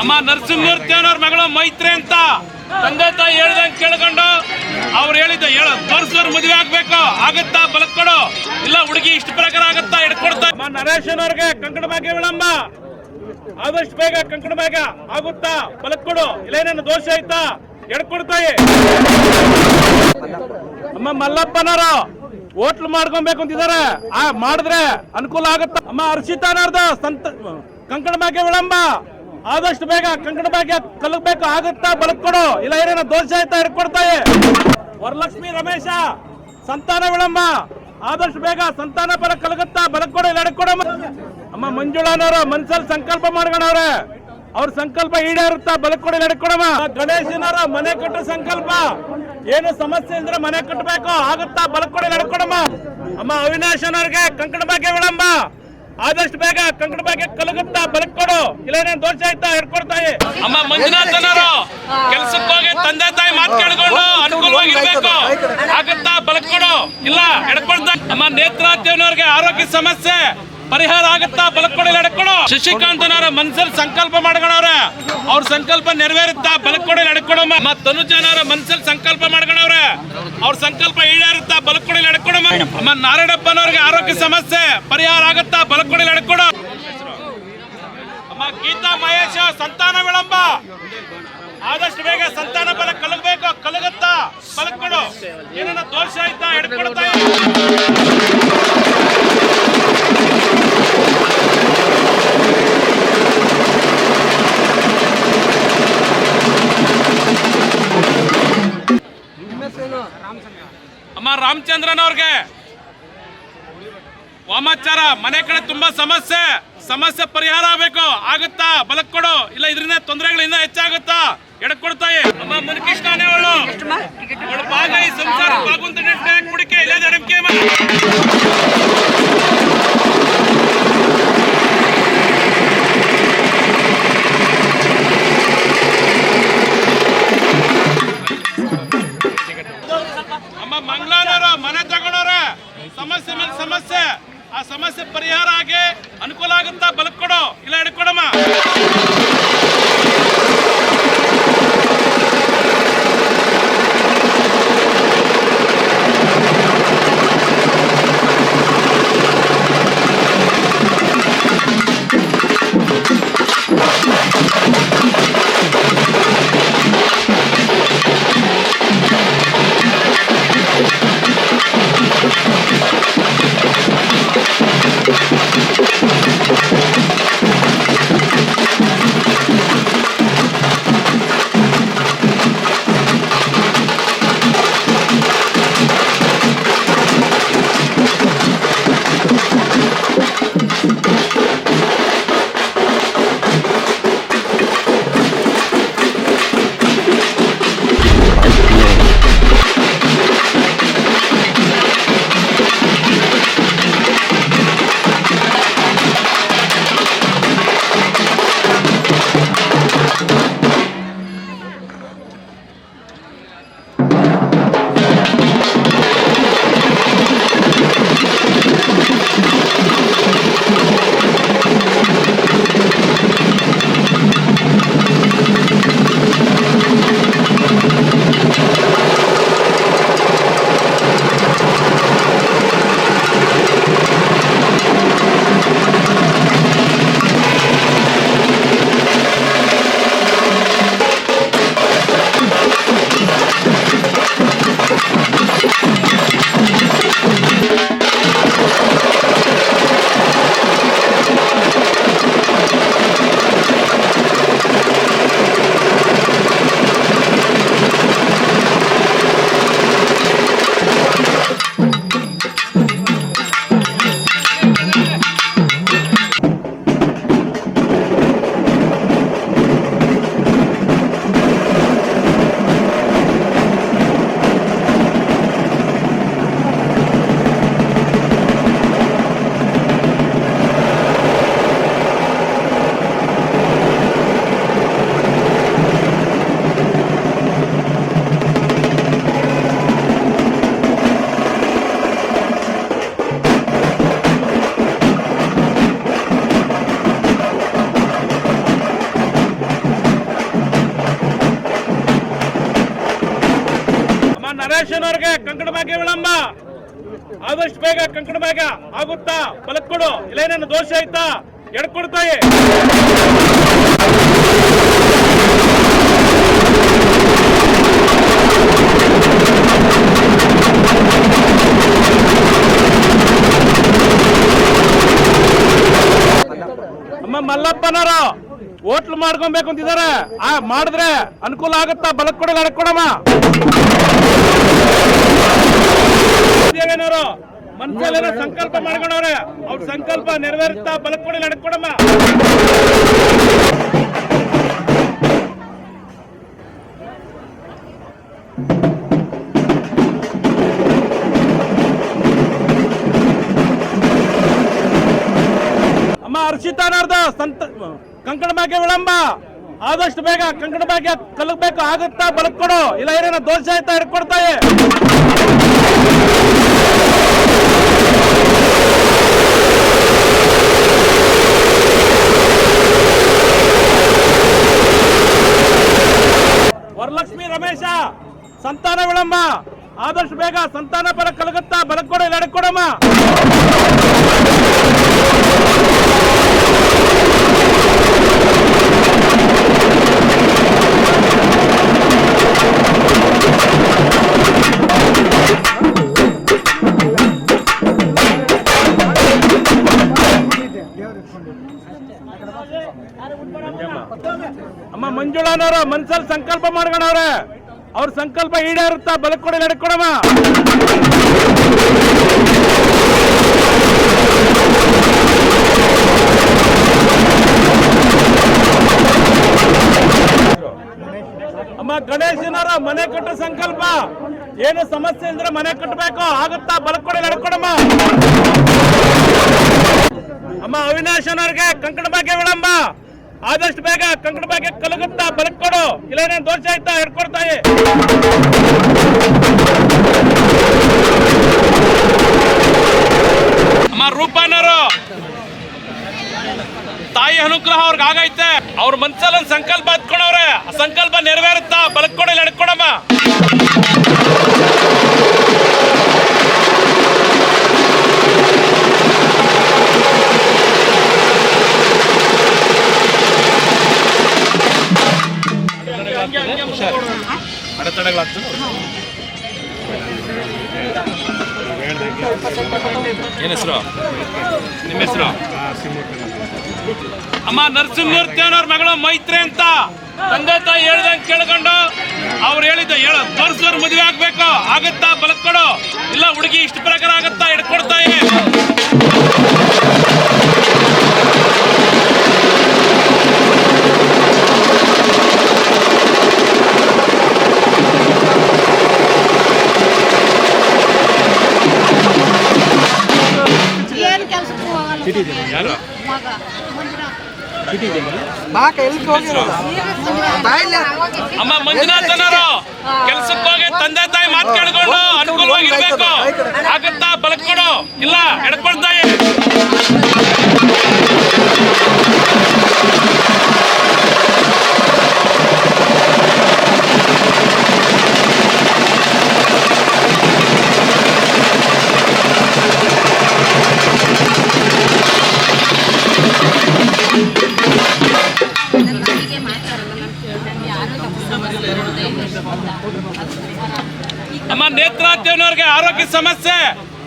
ಅಮ್ಮ ನರಸಿಂಹಮೂರ್ತಿ ಅನ್ನೋರ್ ಮಗಳು ಮೈತ್ರಿ ಅಂತ ತಂದೆ ತಾಯಿ ಹೇಳ್ದಂಗ್ ಕೇಳ್ಕೊಂಡು ಅವ್ರು ಹೇಳಿದ್ದ, ಹೇಳ, ತೋರಿಸೋರ್ ಮದುವೆ ಆಗ್ಬೇಕು, ಆಗತ್ತಾ ಬಲಕ್ ಕೊಡು, ಇಲ್ಲ ಹುಡುಗಿ ಇಷ್ಟು ಪ್ರಕಾರ ಆಗತ್ತಾ ಹಿಡ್ಕೊಡ್ತಾ ಅಮ್ಮ ಅವ್ರಿಗೆ ಕಂಕಣ ಭಾಗ್ಯ ವಿಳಂಬ ಆದಷ್ಟು ಬೇಗ ಕಂಕಣ ಭಾಗ್ಯ ಆಗುತ್ತಾ ಬಲತ್ಕೊಡು ಇಲ್ಲ ಏನೇನು ದೋಷ ಆಯ್ತಾ ಎಡ್ಕೊಡ್ತಾಯಿ ಅಮ್ಮ ಮಲ್ಲಪ್ಪನವರು ಹೋಟ್ಲ್ ಮಾಡ್ಕೊಬೇಕು ಅಂತಿದ್ದಾರೆ. ಆ, ಮಾಡಿದ್ರೆ ಅನುಕೂಲ ಆಗುತ್ತಾ? ಅಮ್ಮ ಹರ್ಷಿತಾನವ್ರದ್ದು ಸಂತ ಕಂಕಣ ಭಾಗ್ಯ ವಿಳಂಬ ಆದಷ್ಟು ಬೇಗ ಕಂಕಣ ಭಾಗ್ಯ ಕಲಗಬೇಕು ಆಗುತ್ತಾ? ಬಲಕೊಡು ಕೊಡು. ಇಲ್ಲ ಏನೇನೋ ದೋಷ ಆಯ್ತಾ? ಹಿಡ್ಕೊಡ್ತಾಯಿ ವರಲಕ್ಷ್ಮಿ ರಮೇಶ, ಸಂತಾನ ವಿಳಂಬ. ಆದಷ್ಟು ಬೇಗ ಸಂತಾನ ಬಲ ಕಲಗುತ್ತಾ? ಬಲಕೊಡು ಕೊಡು, ಇಲ್ಲ ಅಮ್ಮ. ಮಂಜುಳಾನವರು, ಮನ್ಸಲ್ಲಿ ಸಂಕಲ್ಪ ಮಾಡ್ಕೊಂಡವ್ರೆ ಅವ್ರ ಸಂಕಲ್ಪ ಈಡೇರುತ್ತಾ? ಬಲಕೊಡಿ ನಡ್ಕೊಡಮ್ಮ ಗಣೇಶನವರ, ಮನೆ ಕಟ್ಟೋ ಸಂಕಲ್ಪ. ಏನು ಸಮಸ್ಯೆ ಇದ್ರೆ ಮನೆ ಕಟ್ಟಬೇಕು. ಆಗುತ್ತಾ? ಬಲಕೊಡಿ ನಡ್ಕೊಡಮ್ಮ ಅಮ್ಮ. ಅವಿನಾಶನವ್ರಿಗೆ ಕಂಕಣ ಭಾಗ್ಯ ವಿಳಂಬ. ಆದಷ್ಟು ಬೇಗ ಕಂಕಣ ಬಗ್ಗೆ ಕಲಗುತ್ತಾ ಬಲಕೊಡು ಇಲ್ಲ ದೋಷ ಆಯ್ತಾ ಹಿಡ್ಕೊಡ್ತಾಯಿ ಅಮ್ಮ ಮಂಜುನಾಥನವರು ಕೆಲ್ಸಕ್ಕೆ ಹೋಗಿ ತಂದೆ ತಾಯಿ ಮಾತು ಕೇಳ್ಕೊಂಡು ಅನುಕೂಲವಾಗಿರ್ಬೇಕು. ಆಗುತ್ತಾ ಬಲಕೊಡು ಇಲ್ಲ ಎಡ್ಕೊಡ್ತಾ ಅಮ್ಮ ನೇತ್ರ ಆರೋಗ್ಯ ಸಮಸ್ಯೆ. ಪರಿಹಾರ ಆಗುತ್ತಾ ಬಲಕೊಡಿ ನಡ್ಕೊಡು ಶಶಿಕಾಂತನವರ ಮನ್ಸಲ್ಲಿ ಸಂಕಲ್ಪ ಮಾಡ್ಕೊಳವ್ರ ಅವ್ರ ಸಂಕಲ್ಪ ನೆರವೇರುತ್ತಾ ಬಲಕೊಡಿ ನಡ್ಕೊಡಮ್ಮ ಮತ್ ತನುಜನವರ ಮನ್ಸಲ್ಲಿ ಸಂಕಲ್ಪ ಮಾಡ್ಕೊಳವ್ರ ಅವ್ರ ಸಂಕಲ್ಪ ಈಡೇರುತ್ತಾ ಬಲಕೊಡಿ ನಡ್ಕೊಡಮ್ಮ ಅಮ್ಮ ನಾರಾಯಣಪ್ಪನವ್ರಿಗೆ ಆರೋಗ್ಯ ಸಮಸ್ಯೆ. ಪರಿಹಾರ ಆಗುತ್ತಾ ಬಲಕೊಡಿ ನಡ್ಕೊಡ ಅಮ್ಮ ಗೀತಾ ಮಹೇಶ, ಸಂತಾನ ವಿಳಂಬ. ಆದಷ್ಟು ಬೇಗ ಸಂತಾನ ಬಲ ಕಲಗಬೇಕು. ಕಲಗತ್ತಾ ಬಲಕೊಡು. ಏನನ್ನ ದೋಷ ಆಯ್ತಾ? ಹಿಡ್ಕೊಡ್ತಾ ಅವ್ರಿಗೆ ವಾಮಾಚಾರ, ಮನೆ ಕಡೆ ತುಂಬಾ ಸಮಸ್ಯೆ. ಸಮಸ್ಯೆ ಪರಿಹಾರ ಆಗಬೇಕು. ಆಗುತ್ತಾ? ಬಲಕ್ ಕೊಡು. ಇಲ್ಲ, ಇದರಿಂದ ತೊಂದರೆಗಳಿಂದ ಹೆಚ್ಚಾಗುತ್ತಾ? ಎಡಕೊಡ್ತಾಯಿ. ನಮ್ಮ ಮುನಿಕೃಷ್ಣನೇ ಅವಳು ಅವಳು ಭಾಗ ಈ ಸಂಸಾರ ಬಾಗುಂತ ಕುಡಿಕೆ. ಇಲ್ಲ ಎಡಕ್ಕೆ ಅಮ್ಮ ಮನೆ ತಗೊಳೋರ ಸಮಸ್ಯೆ ಮೇಲೆ ಸಮಸ್ಯೆ. ಆ ಸಮಸ್ಯೆ ಪರಿಹಾರ ಆಗಿ ಅನುಕೂಲ ಆಗುತ್ತಾ? ಬಲಕ್ ಕೊಡೋ. ಇಲ್ಲ ಹಿಡ್ಕೊಡಮ್ಮ. ಬೇಗ ಕಂಕಣ ಬೇಗ ಆಗುತ್ತಾ? ಫಲಕ್ ಕೊಡು. ಇಲ್ಲ ಏನೇನು ದೋಷ ಆಯ್ತಾ? ಎಡ್ಕೊಡ್ತಾಯಿ ಅಮ್ಮ ಮಲ್ಲಪ್ಪನವರು, ಹೋಟ್ಲ್ ಮಾಡ್ಕೊಬೇಕು ಅಂತಿದ್ದಾರೆ. ಆ, ಮಾಡಿದ್ರೆ ಅನುಕೂಲ ಆಗುತ್ತಾ? ಬಲಕ್ ಕೊಡಲ್ಲ ದೇವೇನವರು ಮನ್ಸಲ್ಲೇನೋ ಸಂಕಲ್ಪ ಮಾಡ್ಕೊಂಡವ್ರೆ ಅವ್ರ ಸಂಕಲ್ಪ ನೆರವೇರುತ್ತಾ ಬಲಕ್ ನಡ್ಕೊಡಮ್ಮ ಅಮ್ಮ ಅರ್ಷಿತಾನಾರ್ಧ ಸಂತ ಕಂಕಣ ಮಾಕೆ ವಿಳಂಬ. ಆದಷ್ಟು ಬೇಗ ಕಂಕಣ ಬಗ್ಗೆ ಕಲಗಬೇಕು, ಆಗುತ್ತಾ ಬಳಕೊಡು ಕೊಡು ಇಲ್ಲ, ಏನೇನೋ ದೋಷ ಆಯ್ತಾ ಹಿಡ್ಕೊಡ್ತಾಯಿ? ವರಲಕ್ಷ್ಮಿ ರಮೇಶ, ಸಂತಾನ ವಿಳಂಬ. ಆದಷ್ಟು ಬೇಗ ಸಂತಾನ ಪರ ಕಲಗುತ್ತಾ ಬಲಕ್ ಕೊಡು ಇಲ್ಲ ಎಡಕೊಡಮ್ಮ ಅಮ್ಮ ಮಂಜುಳಾನವರು ಮನ್ಸಲ್ಲಿ ಸಂಕಲ್ಪ ಮಾಡ್ಕೊಂಡವ್ರೆ ಅವ್ರ ಸಂಕಲ್ಪ ಈಡೇರುತ್ತಾ ಬಲಕೊಡಿ ಕೊಡಿ ನಡ್ಕೊಡಮ್ಮ ಅಮ್ಮ, ಗಣೇಶನವರ ಮನೆ ಕಟ್ಟ ಸಂಕಲ್ಪ. ಏನು ಸಮಸ್ಯೆ ಇದ್ರೆ ಮನೆ ಕಟ್ಟಬೇಕು ಆಗುತ್ತಾ? ಬಲಕೊಡಿ ಕೊಡಿ ನಡ್ಕೊಡಮ್ಮ ಅಮ್ಮ, ಅವಿನಾಶನವ್ರಿಗೆ ಕಂಕಣ ಭಾಗ್ಯ ವಿಳಂಬ. ಆದಷ್ಟು ಬೇಗ ಕಂಕಣ ಬಗ್ಗೆ ಕಲಗುತ್ತಾ ಬಲಕ್ ಕೊಡು. ಇಲ್ಲ ಏನೇನು ದೋಷ ಆಯ್ತಾ? ಹಿಡ್ಕೊಡ್ತಾಯಿ ಅಮ್ಮ ರೂಪನರು ತಾಯಿ ಅನುಗ್ರಹ ಅವ್ರಿಗೆ ಆಗೈತೆ. ಅವ್ರ ಮನ್ಸಲ್ಲಿ ಒಂದು ಸಂಕಲ್ಪ ಹತ್ಕೊಂಡವ್ರೆ ಆ ಸಂಕಲ್ಪ ನೆರವೇರುತ್ತಾ? ಬಲಕ್ ಇಲ್ಲ ನಿಮ್ಮ ಹೆಸರು? ಅಮ್ಮ ಅನ್ನೋರ್ ಮಗಳು ಮೈತ್ರಿ ಅಂತ. ತಂದೆ ತಾಯಿ ಹೇಳ್ದಂಗೆ ಕೇಳ್ಕೊಂಡು ಅವ್ರು ಹೇಳಿದ್ದ ಹೇಳ. ತೋರ್ಸೋರ್ ಮದುವೆ ಆಗ್ಬೇಕು. ಆಗತ್ತಾ? ಬಲಕ್ ಕೊಡು ಇಲ್ಲ ಹುಡುಗಿ ಇಷ್ಟು ಪ್ರಕಾರ ಆಗತ್ತಾ? ಹಿಡ್ಕೊಡ್ತಾಯಿ ಬಾಕ ಎಲ್ಲಿ ಹೋಗಿರೋದು? ಬಾಯಿಲ್ಲ. ಅಮ್ಮ ಮಂಜುನಾಥ್ ಅನ್ನೋರು ಕೆಲ್ಸಕ್ಕೆ ಹೋಗಿ ತಂದೆ ತಾಯಿ ಮಾತು ಕೇಳ್ಕೊಂಡು ಅನುಕೂಲವಾಗಿರ್ಬೇಕು ಆಗತ್ತಾ? ಬಲಕ್ ಇಲ್ಲ ಎಡ್ಕೊಳ್ತಾಯಿ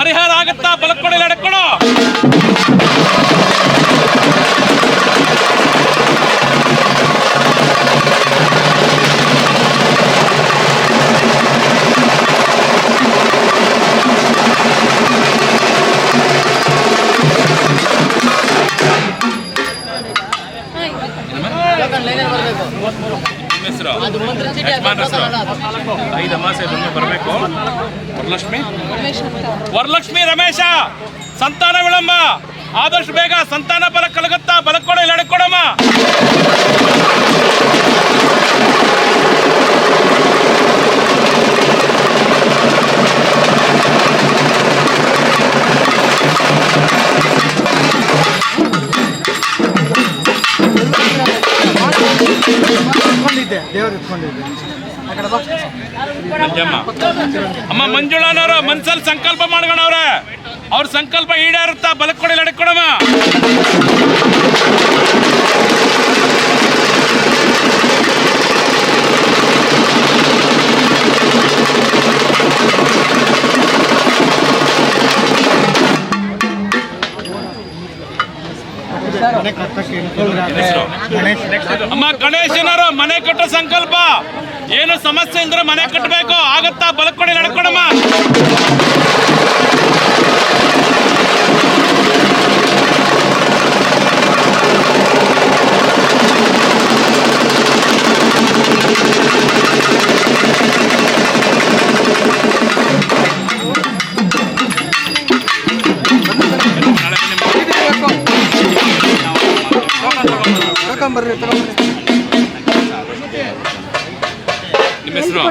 ಪರಿಹಾರ ಆಗತ್ತಾ? ಬಲಕ್ ವರಲಕ್ಷ್ಮಿ? ವರಲಕ್ಷ್ಮಿ ರಮೇಶ! ಸಂತಾನ ವಿಳಂಬ! ಆದಷ್ಟು ಬೇಗ ಸಂತಾನ ಬಲ ಕಲಗತ್ತಾ ಬಲಕೊಡ ಇಲ್ಲ ಎಡಕೊಡಮ್ಮ ದೇವ್ರು ಇಟ್ಕೊಂಡಿದ್ದೆ. ಅಮ್ಮ ಮಂಜುಳಾನವ್ರು ಮನ್ಸಲ್ಲಿ ಸಂಕಲ್ಪ ಮಾಡ್ಕೊಂಡವ್ರೆ ಅವ್ರ ಸಂಕಲ್ಪ ಈಡೇರುತ್ತಾ ಬಲಕ್ ಕೊಡಿ ಲಡಕ್ ಕೊಡಮ್ಮ. ಅಮ್ಮ ಗಣೇಶನವರು ಮನೆ ಕಟ್ಟೋ ಸಂಕಲ್ಪ. ಏನು ಸಮಸ್ಯೆ ಇಲ್ದ್ರೆ ಮನೆ ಕಟ್ಟಬೇಕು ಆಗತ್ತಾ? ಬಲಕೊಡಿ ನಡ್ಕೊಡಮ್ಮ ಬರ್ರಿ ಕೊಡಮ್ಮ. ಹೆಸರು?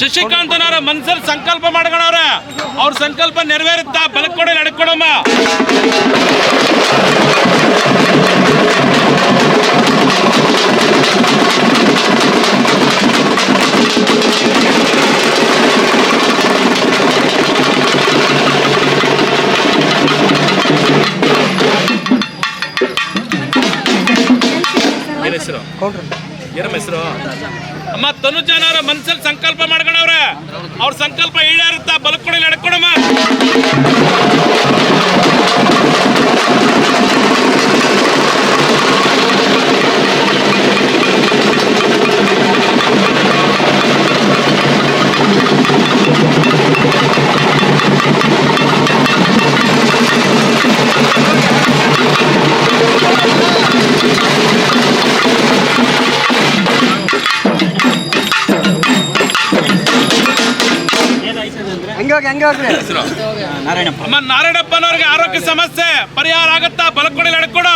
ಶಶಿಕಾಂತನವರ ಮನ್ಸಲ್ಲಿ ಸಂಕಲ್ಪ ಮಾಡ್ಕೊಳವ್ರ. ಅವ್ರ ಸಂಕಲ್ಪ ನೆರವೇರುತ್ತಾ ಬಲಕ್ ಕೊಡಿ ಅಮ್ಮ ತನುಜಾನವರ ಮನ್ಸಲ್ಲಿ ಅಮ್ಮ ನಾರಾಯಣಪ್ಪನವ್ರಿಗೆ ಆರೋಗ್ಯ ಸಮಸ್ಯೆ. ಪರಿಹಾರ ಆಗತ್ತಾ? ಬಲಕೊಡಿ ಎಡಕೊಡು